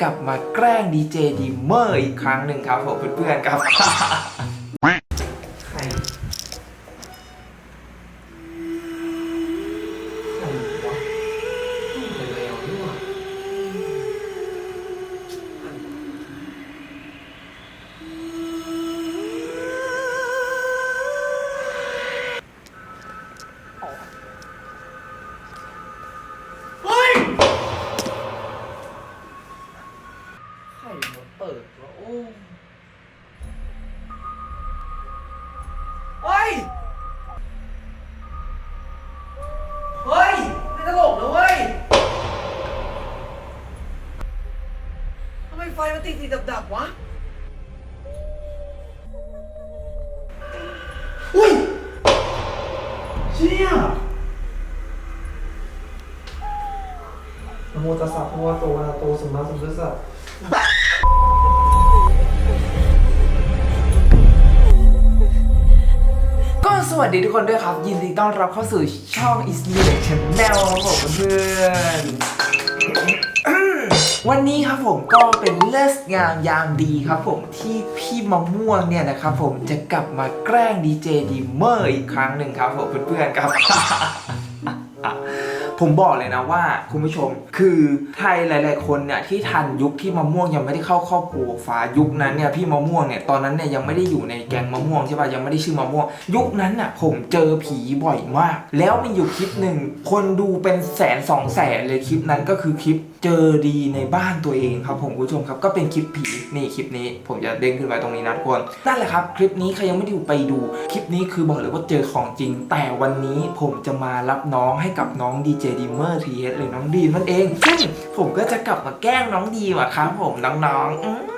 กลับมาแกล้งดีเจดีเมอร์อีกครั้งหนึ่งครับผมเพื่อนๆครับ ฟมันติดติดดับดับๆวะ อุ้ย เชี่ยนะโมตัสสะภะคะวะโตอะระหะโตสัมมาสัมพุทธัสสะก็สวัสดีทุกคนด้วยครับ ยินดีต้อนรับเข้าสู่ช่อง is m i l Channel ครับผมเพื่อนๆ วันนี้ครับผมก็เป็นเลิศงามยามดีครับผมที่พี่มะม่วงเนี่ยนะครับผมจะกลับมาแกล้งดีเจดีเมอร์อีกครั้งหนึ่งครับผมเพื่อนๆครับ ผมบอกเลยนะว่าคุณผู้ชมคือไทยหลาย ๆ คนเนี่ยที่ทันยุคที่มะม่วงยังไม่ได้เข้าครอบครัวฟ้ายุคนั้นเนี่ยพี่มะม่วงเนี่ยตอนนั้นเนี่ยยังไม่ได้อยู่ในแกงมะม่วงใช่ป่ะยังไม่ได้ชื่อมะม่วง ยุคนั้นน่ะผมเจอผีบ่อยมาก แล้วมีอยู่คลิปหนึ่งคนดูเป็นแสนสองแสนเลยคลิปนั้นก็คือคลิป เจอดีในบ้านตัวเองครับผมคุณผู้ชมครับก็เป็นคลิปผีนี่คลิปนี้ ผมจะเด้งขึ้นไว้ตรงนี้นะทุกคนนั่นแหละครับ คลิปนี้ใครยังไม่ได้ดูไปดู คลิปนี้คือบอกเลยว่าเจอของจริง แต่วันนี้ผมจะมารับน้องให้กับน้องดีเจดีเมอร์ทีเอสหรือน้องดีนั่นเองซึ่งผมก็จะกลับมาแกล้งน้องดีว่ะครับผมน้องๆ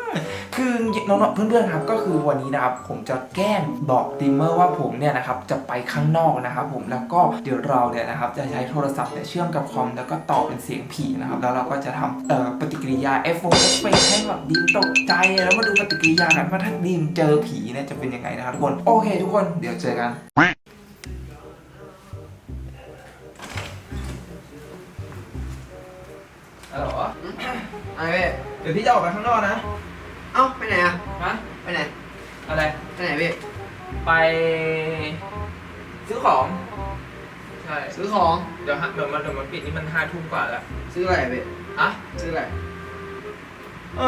คือน้องๆเพื่อนๆครับก็คือวันนี้นะครับผมจะแกล้งบอกดีเมอร์ว่าผมเนี่ยนะครับจะไปข้างนอกนะครับผมแล้วก็เดี๋ยวเราเนี่ยนะครับจะใช้โทรศัพท์เนี่ยเชื่อมกับคอมแล้วก็ต่อเป็นเสียงผีนะครับแล้วเราก็จะทำปฏิกิริยาเอฟเฟกต์ให้แบบดีมตกใจแล้วมาดูปฏิกิริยากันว่าถ้าดีมเจอผีเนี่ยจะเป็นยังไงนะครับทุกคนโอเค ทุกคนเดี๋ยวเจอกันฮัลโหลอะไรพี่เดี๋ยวพี่จะออกไปข้างนอกนะ เอ้าไปไหนอะฮะไปไหนอะไรไปไหนพี่ไป ซื้อของใช่ซื้อของเดี๋ยวฮะเดี๋ยวมันเดี๋ยวมันปิดนี่มันห้าทุ่มกว่าแล้วซื้ออะไรอะพี่อะซื้ออะไรเอ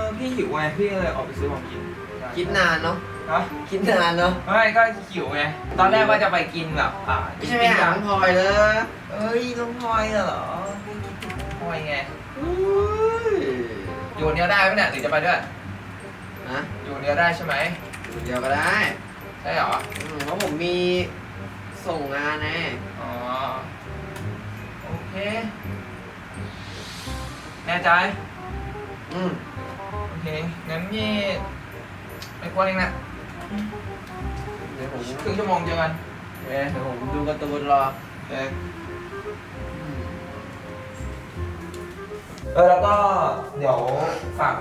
อพี่หิวไงพี่ก็เลยออกไปซื้อของกินใช่คิดนานเนาะฮะคิดนานเนาะไม่ก็หิวไงตอนแรกว่าจะไปกินแบบอ่าไม่ใช่ไปหาน้องพลอยเลยเอ้ยน้องพลอยเหรอพี่คิดถึงน้องพลอยไง อุ้ยอยู่คนเดียวได้ไหมเนี่ยหรือจะไปด้วยนะอยู่คนเดียวได้ใช่ไหมเดี๋ยวก็ได้ใช่เหรอ อืมเพราะผมมีส่งงานแน่อ๋อ โอเค แน่ใจ อืมโอเค งั้นพี่ไปกวนเองนะเดี๋ยวผมครึ่งชั่วโมงเจอกันเดี๋ยวผมดูการ์ตูนรอโอเเออแล้วก็เดี๋ยวฝาก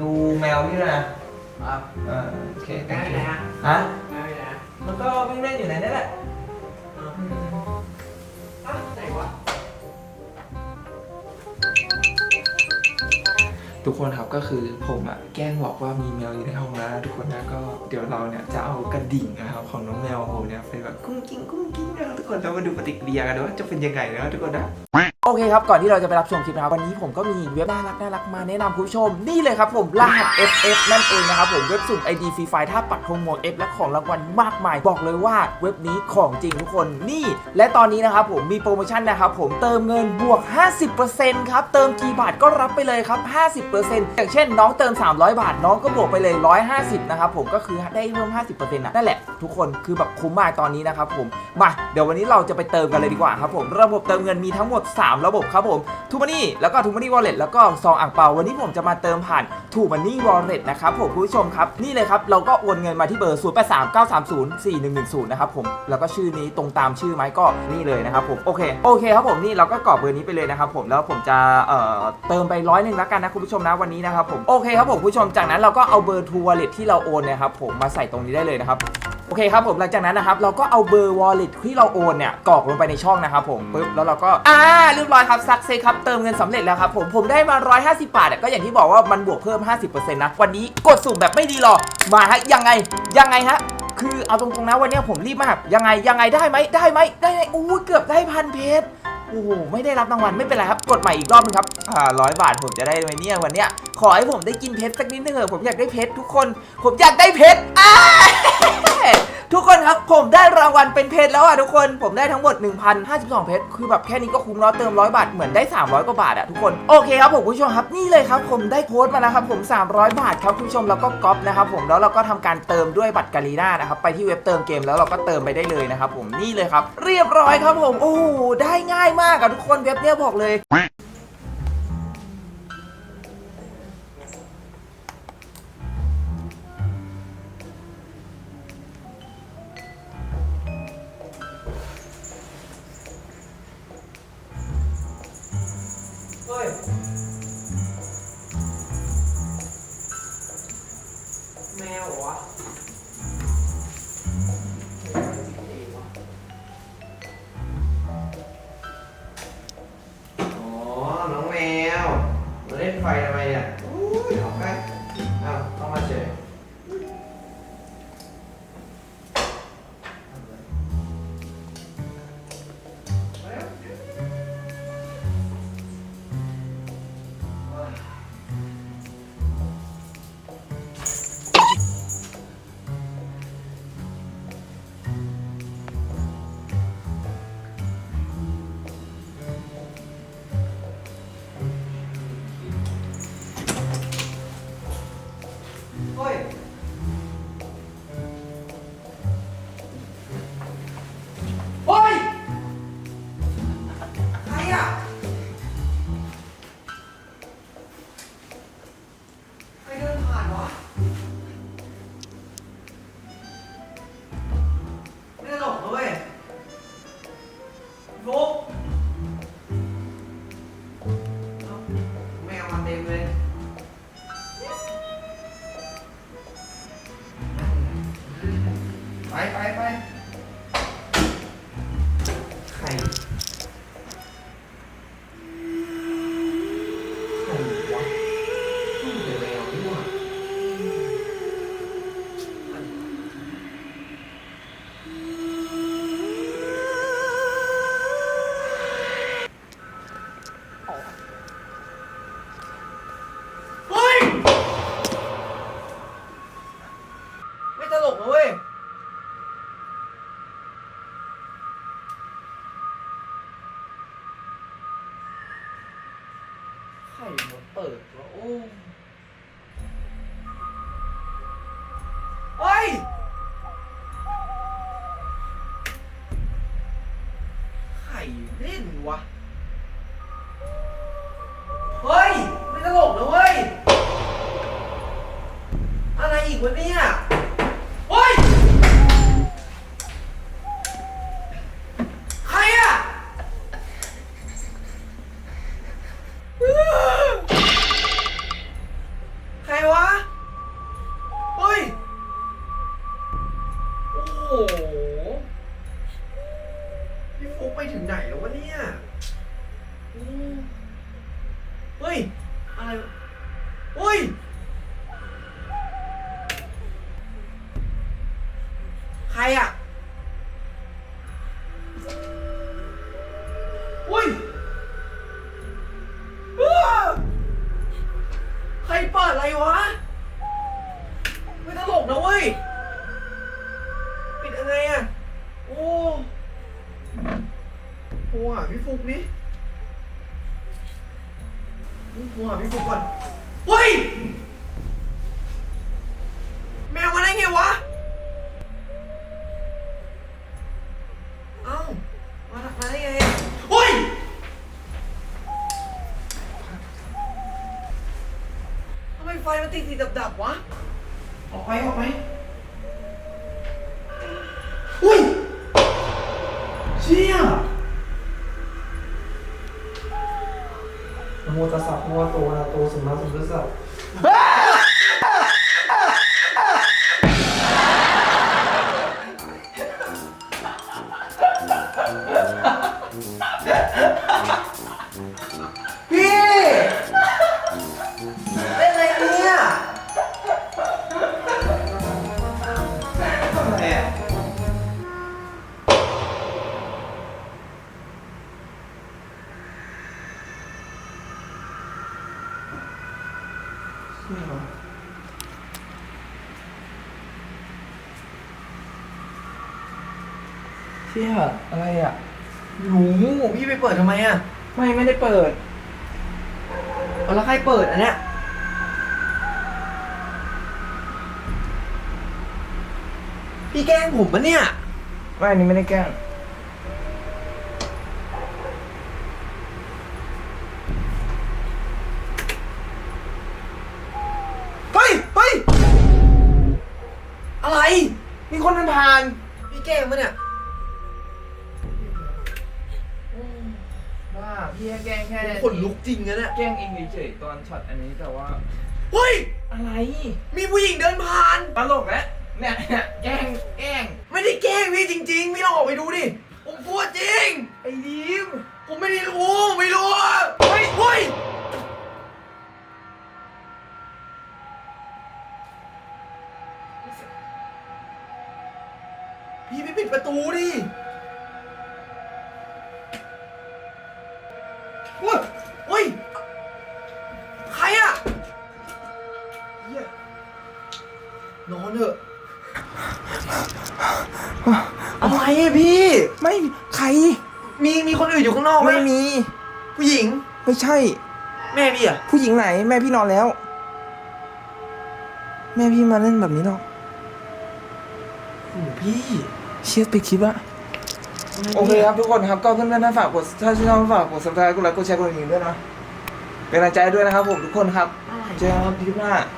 ดูแมวพี่ด้วยนะครับเออโอเคแม่ไปไหนอะฮะแม่ไปไหนอะมันก็วิ่งเล่นอยู่ในนี่แหละอ้าวอืมอะไหนวะทุกคนครับก็คือผมอะแกล้งบอกว่ามีแมวอยู่ในห้องนะทุกคนนะก็เดี๋ยวเราเนี่ยจะเอากระดิ่งนะครับของน้องแมวผมเนี่ยไปแบบกุ้งกิ้งกุ้งกิ้งนะครับทุกคนแล้วมาดูปฏิกิริยากันว่าจะเป็นยังไงนะทุกคนนะ โอเคครับ ก่อนที่เราจะไปรับชมคลิปนะครับ วันนี้ผมก็มีเว็บน่ารักน่ารักมาแนะนำคุณผู้ชม นี่เลยครับผม รหัส FF นั่นเองนะครับผม เว็บสุ่ม ID ฟรีไฟล์ถ้าปักธงหมวก F และของรางวัลมากมาย บอกเลยว่าเว็บนี้ของจริงทุกคนนี่ และตอนนี้นะครับผมมีโปรโมชั่นนะครับผมเติมเงินบวก 50%ครับ เติมกี่บาทก็รับไปเลยครับ 50%อย่างเช่น น้องเติม 300 บาท น้องก็บวกไปเลย 150 นะครับผมก็คือได้เพิ่ม 50%นะนั่นแหละทุกคนคือแบบคุ้มมากตอนนี้นะครับผมมาเดี๋ยววันนี้เราจะไปเติมกันเลยดีกว่าครับผมระบบเติมเงินมีทั้งหมด 3ระบบครับผมทูมันนี่แล้วก็ทูมันนี่วอลเล็ตแล้วก็ซองอ่างเปาวันนี้ผมจะมาเติมผ่านทูมันนี่วอลเล็ตนะครับผมคุณผู้ชมครับนี่เลยครับเราก็โอนเงินมาที่เบอร์0 8 3 9 3 0 4 1 1 0นะครับผมแล้วก็ชื่อนี้ตรงตามชื่อไหมก็นี่เลยนะครับผมโอเคโอเคครับผมนี่เราก็กรอกเบอร์นี้ไปเลยนะครับผมแล้วผมจะเอ่อเติมไปร้อยหนึ่งแล้วกันนะคุณผู้ชมนะวันนี้นะครับผมโอเคครับผมคุณผู้ชมจากนั้นเราก็เอาเบอร์ทูวอลเล็ตที่เราโอนนยครับผมมาใส่ตรงนี้ได้เลยนะครับ โอเคครับผมหลังจากนั้นนะครับเราก็เอาเบอร์ wallet ที่เราโอนเนี่ยกรอกลงไปในช่องนะครับผมปุ๊บแล้วเราก็อ่าเรียบร้อยครับซักเซครับเติมเงินสำเร็จแล้วครับผมผมได้มา 150 บาทก็อย่างที่บอกว่ามันบวกเพิ่ม 50%นะวันนี้กดสุ่มแบบไม่ดีหรอกมาฮะยังไงยังไงฮะคือเอาตรงๆนะวันนี้ผมรีบมากยังไงยังไงได้ไหมได้ไหมได้ไหมอู้เกือบได้พันเพชร โอ้โหไม่ได้รับรางวัลไม่เป็นไรครับกดใหม่อีกรอบนึงครับอ่าร้อยบาทผมจะได้ไหมเนี่ยวันเนี้ยขอให้ผมได้กินเพชรสักนิดนึงเถอะผมอยากได้เพชรทุกคน ผมอยากได้เพชรอ้า ทุกคนครับผมได้รางวัลเป็นเพชรแล้วอะทุกคน ผมได้ทั้งหมด 1,052 เพชรคือแบบแค่นี้ก็คุ้มแล้วเติม100บาทเหมือนได้ 300กว่าบาทอะทุกคนโอเคครับผมผู้ชมครับนี่เลยครับ ผมได้โค้ดมาแล้วครับผม 300 บาทครับคุณผู้ชมแล้วก็ก๊อปนะครับผมแล้วเราก็ทำการเติมด้วยบัตรกาลีน่านะครับไปที่เว็บเติมเกมแล้วเราก็เติมไปได้เลยนะครับผมนี่เลยครับ เรียบร้อยครับผมโอ้ได้ง่ายมากอะทุกคนเว็บเนี้ยบอกเลย แมว โหหาพี่ฟุกนี่โทรหาพี่ฟุกก่อนเฮ้ย แมวมาได้ไงวะ เอ้า มามาได้ไงอะเฮ้ย ทำไมไฟมันติดติดดับดับๆวะ ออกไปออกไปอุ้ย เชี่ย มจะสับภะวโตอะระโตสัมมาสัมพุทธัสส เชี่ยอะไรอะหนูพี่ไปเปิดทำไมอะ ไม่ไม่ได้เปิดเอาแล้วใครเปิดอันเนี้ยพี่แกล้งผมปะเนี่ย ไม่อันนี้ไม่ได้แกล้งเฮ้ยเฮ้ยอะไร มีคนเดินผ่าน พี่แกล้งปะเนี่ย ขนลุกจริงนะเนี่ยแกล้งเองเฉยๆตอนช็อตอันนี้แต่ว่า เฮ้ย อะไรมีผู้หญิงเดินผ่าน ตลกแล้วเนี่ยเนี่ยแกล้งแกล้งไม่ได้แกล้งพี่จริงๆพี่ลองออกไปดูดิ ผมพูดจริง ไอ้ดิมผมไม่ได้รู้ไม่ เฮ้ยเฮ้ย ใครอะเหี้ยนอนเถอะ อะไรอะพี่ ไม่ใครมีมีคนอื่นอยู่ข้างนอกไหมไม่มี ผู้หญิง ไม่ใช่ แม่พี่อะผู้หญิงไหน แม่พี่นอนแล้ว แม่พี่มาเล่นแบบนี้หรอก โอ้โหพี่ เชียร์ปิดคลิปอะ โอเคครับทุกคนครับก็เพื่อนๆถ้าฝากกดถ้าชอบฝากกด subscribe กดไลค์กดแชร์กดกระดิ่งด้วยนะเป็นกำลังใจด้วยนะครับผมทุกคนครับ เจอกันครับคลิปหน้าอ